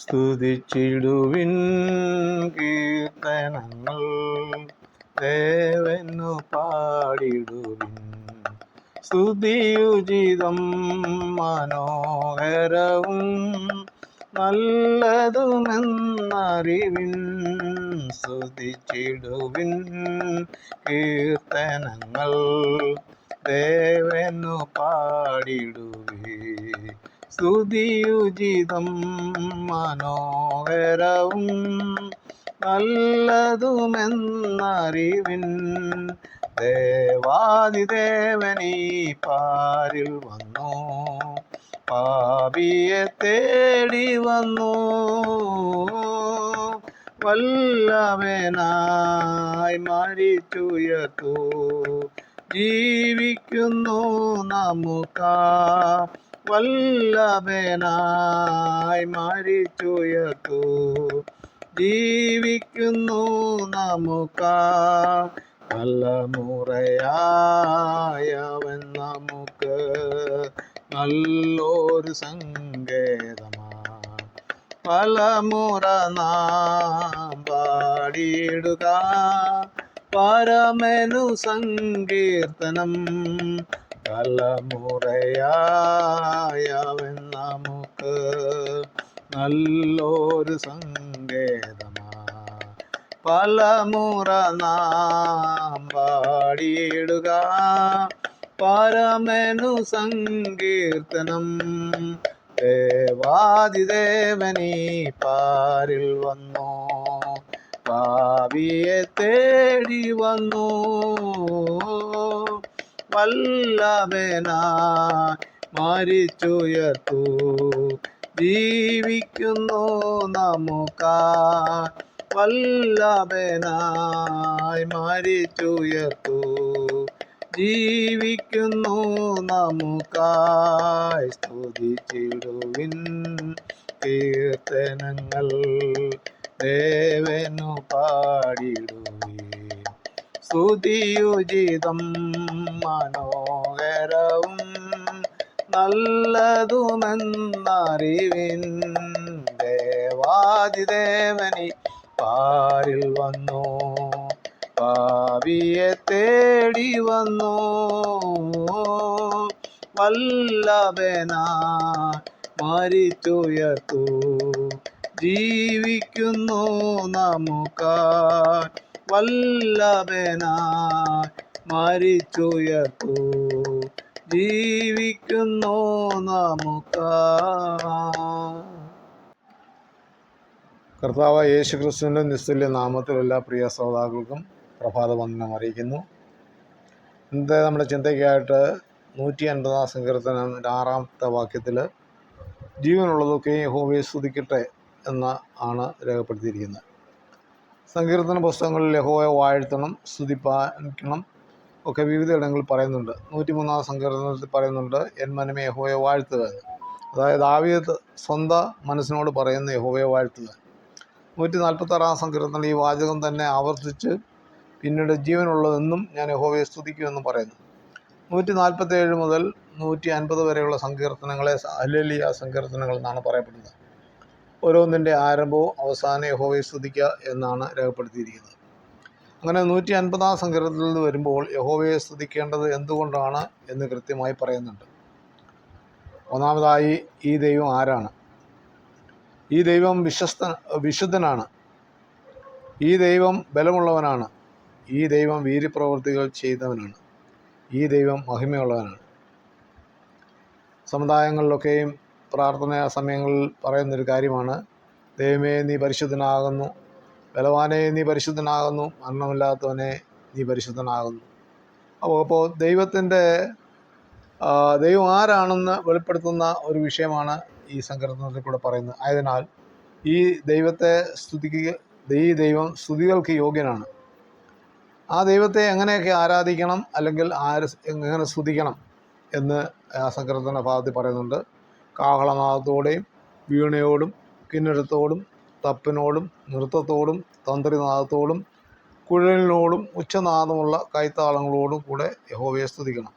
സ്തുതിച്ചിടുവിൻ കീർത്തനങ്ങൾ ദേവനു പാടിടുവിൻ. സ്തുതിയുചിതം മനോഹരവും നല്ലതുമെന്നറിവിൻ. സ്തുതിച്ചിടുവിൻ കീർത്തനങ്ങൾ ദേവനു പാടിടുവേ. സ്തുതിയുചിതം മനോഹരവും നല്ലതുമെന്നറിവിൻ ദേവാദിദേവനീ പാരിൽ വന്നു. പാപിയെ തേടി വന്നു. വല്ലവനായി മരിച്ചുയർത്തു ജീവിക്കുന്നു നമുക്കാ വല്ലഭനായി മരിച്ചുയർത്തു. ജീവിക്കുന്നു നമുക്കാ തലമുറയായവൻ നമുക്ക് നല്ലൊരു സങ്കേതമാണ് പലമുറ നാം പാടിയിടുക. പരമനു സങ്കീർത്തനം തലമുറയായവൻ നമുക്ക് നല്ലൊരു സങ്കേതമാ. പലമുറ നാം പാടിയിടുക. പരമനു സങ്കീർത്തനം. ദേവാദിദേവനീ പാരിൽ വന്നു. പാവിയെ തേടി വന്നു. വല്ലഭനാ മരിച്ചുയർത്തു. ജീവിക്കുന്നു നമുക്കാ വല്ലവനായി മരിച്ചുയർത്തു. ജീവിക്കുന്നു നമുക്കായി സ്തുതിച്ചിടുവിൻ കീർത്തനങ്ങൾ ദേവനു പാടിടുവേ സ്തുതിയുചിതം മനോഹരവും നല്ലതുമെന്നറിവിൻ ദേവാദിദേവനി പാരിൽ വന്നു. പാവിയെ തേടി വന്നു. വല്ലഭന മരിച്ചുയർത്തു. ജീവിക്കുന്നു നമുക്കാ വല്ലഭനായി മരിച്ചുയർത്തു ജീവിക്കുന്നു നമുക്ക. കർത്താവ് യേശു ക്രിസ്തുവിന്റെ നിസ്തുല്യ നാമത്തിൽ എല്ലാ പ്രിയ ശ്രോതാക്കൾക്കും പ്രഭാത വന്ദനം അറിയിക്കുന്നു. ഇന്നത്തെ നമ്മുടെ ചിന്തയ്ക്കായിട്ട് നൂറ്റി അൻപതാം സങ്കീർത്തനം ആറാമത്തെ വാക്യത്തിൽ ജീവനുള്ളതൊക്കെ യഹോവയെ സ്തുതിക്കട്ടെ എന്ന ആണ് രേഖപ്പെടുത്തിയിരിക്കുന്നത്. സങ്കീർത്തന പുസ്തകങ്ങളിൽ യഹോവയെ വാഴ്ത്തണം സ്തുതിപ്പാക്കണം ഒക്കെ വിവിധ ഇടങ്ങളിൽ പറയുന്നുണ്ട്. നൂറ്റിമൂന്നാം സങ്കീർത്തനത്തിൽ പറയുന്നുണ്ട് എൻ മനമേ യഹോയെ വാഴ്ത്തുക അതായത് ആവിയത്ത് സ്വന്തം മനസ്സിനോട് പറയുന്ന യഹോയെ വാഴ്ത്തുക. നൂറ്റി നാൽപ്പത്താറാം സങ്കീർത്തനം ഈ വാചകം തന്നെ ആവർത്തിച്ച് പിന്നീട് ജീവനുള്ളതെന്നും ഞാൻ യഹോവയെ സ്തുതിക്കുമെന്നും പറയുന്നു. നൂറ്റി നാൽപ്പത്തേഴ് മുതൽ നൂറ്റി അൻപത് വരെയുള്ള സങ്കീർത്തനങ്ങളെ അലലിയ സങ്കീർത്തനങ്ങൾ എന്നാണ് പറയപ്പെടുന്നത്. ഓരോന്നിന്റെ ആരംഭവും അവസാനം യഹോവയെ സ്തുതിക്കുക എന്നാണ് രേഖപ്പെടുത്തിയിരിക്കുന്നത്. അങ്ങനെ നൂറ്റി അൻപതാം സങ്കീർത്തനത്തിൽ നിന്ന് വരുമ്പോൾ യഹോവയെ സ്തുതിക്കേണ്ടത് എന്തുകൊണ്ടാണ് എന്ന് കൃത്യമായി പറയുന്നുണ്ട്. ഒന്നാമതായി ഈ ദൈവം ആരാണ്? ഈ ദൈവം വിശ്വസ്ത വിശുദ്ധനാണ്. ഈ ദൈവം ബലമുള്ളവനാണ്. ഈ ദൈവം വീര്യപ്രവൃത്തികൾ ചെയ്തവനാണ്. ഈ ദൈവം മഹിമയുള്ളവനാണ്. സമുദായങ്ങളിലൊക്കെയും പ്രാർത്ഥനാ സമയങ്ങളിൽ പറയുന്നൊരു കാര്യമാണ്. ദൈവമേ നീ പരിശുദ്ധനാകുന്നു. ബലവാനെ നീ പരിശുദ്ധനാകുന്നു. മരണമില്ലാത്തവനെ നീ പരിശുദ്ധനാകുന്നു. അപ്പോൾ അപ്പോൾ ദൈവത്തിന്റെ ദൈവം ആരാണെന്ന് വെളിപ്പെടുത്തുന്ന ഒരു വിഷയമാണ് ഈ സങ്കീർത്തനത്തിൽ കൂടെ പറയുന്നത്. ആയതിനാൽ ഈ ദൈവത്തെ സ്തുതിക്കുക ഈ ദൈവം സ്തുതികൾക്ക് യോഗ്യനാണ്. ആ ദൈവത്തെ എങ്ങനെയൊക്കെ ആരാധിക്കണം അല്ലെങ്കിൽ ആര് എങ്ങനെ സ്തുതിക്കണം എന്ന് ആ സങ്കീർത്തന ഭാഗത്തിൽ പറയുന്നുണ്ട്. കാഹളനാദത്തോടെയും വീണയോടും കിന്നരത്തോടും തപ്പിനോടും നൃത്തത്തോടും തന്ത്രിനാദത്തോടും കുഴലിനോടും ഉച്ചനാദമുള്ള കൈത്താളങ്ങളോടും കൂടെ യഹോവയെ സ്തുതിക്കണം.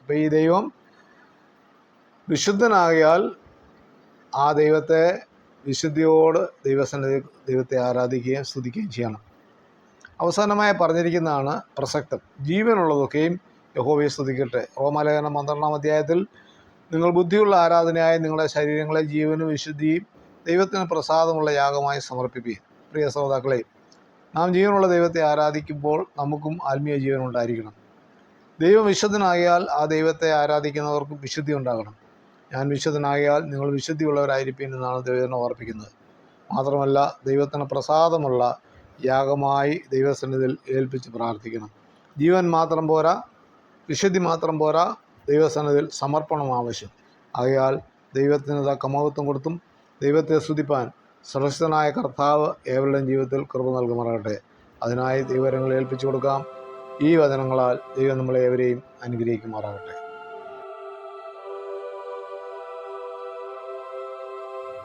അപ്പോൾ ഈ ദൈവം വിശുദ്ധനാകിയാൽ ആ ദൈവത്തെ വിശുദ്ധിയോട് ദൈവസന്നിധി ദൈവത്തെ ആരാധിക്കുകയും സ്തുതിക്കുകയും ചെയ്യണം. അവസാനമായി പറഞ്ഞിരിക്കുന്നതാണ് പ്രസക്തം. ജീവനുള്ളതൊക്കെയും യഹോവയെ സ്തുതിക്കട്ടെ. റോമാലേഖനം പന്ത്രണ്ടാം അധ്യായത്തിൽ നിങ്ങൾ ബുദ്ധിയുള്ള ആരാധനയായി നിങ്ങളുടെ ശരീരങ്ങളെ ജീവനും വിശുദ്ധിയും ദൈവത്തിന് പ്രസാദമുള്ള യാഗമായി സമർപ്പിക്കുകയും പ്രിയ ശ്രോതാക്കളെ നാം ജീവനുള്ള ദൈവത്തെ ആരാധിക്കുമ്പോൾ നമുക്കും ആത്മീയ ജീവൻ ഉണ്ടായിരിക്കണം. ദൈവം വിശുദ്ധനായാൽ ആ ദൈവത്തെ ആരാധിക്കുന്നവർക്കും വിശുദ്ധി ഉണ്ടാകണം. ഞാൻ വിശുദ്ധനായാൽ നിങ്ങൾ വിശുദ്ധിയുള്ളവരായിരിക്കും എന്നാണ് ദൈവത്തിനെ ഓർപ്പിക്കുന്നത്. മാത്രമല്ല ദൈവത്തിന് പ്രസാദമുള്ള യാഗമായി ദൈവസന്നിധിയിൽ ഏൽപ്പിച്ച് പ്രാർത്ഥിക്കണം. ജീവൻ മാത്രം പോരാ വിശുദ്ധി മാത്രം പോരാ ദൈവസന്നിധിയിൽ സമർപ്പണം ആവശ്യം. ആകയാൽ ദൈവത്തിന് തക്ക മഹത്വം കൊടുത്തും ദൈവത്തെ സ്തുതിപ്പാൻ സുരക്ഷിതനായ കർത്താവ് ഏവരുടെയും ജീവിതത്തിൽ കൃപ നൽകുമാറാകട്ടെ. അതിനായി ദൈവരങ്ങളെ ഏൽപ്പിച്ചു കൊടുക്കാം. ഈ വചനങ്ങളാൽ ദൈവം നമ്മളെ ഏവരെയും അനുഗ്രഹിക്കുമാറാകട്ടെ.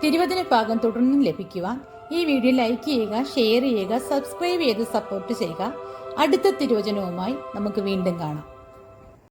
തിരുവചന ഭാഗം തുടർന്നും ലഭിക്കുവാൻ ഈ വീഡിയോ ലൈക്ക് ചെയ്യുക ഷെയർ ചെയ്യുക സബ്സ്ക്രൈബ് ചെയ്ത് സപ്പോർട്ട് ചെയ്യുക. അടുത്ത തിരുവചനവുമായി നമുക്ക് വീണ്ടും കാണാം.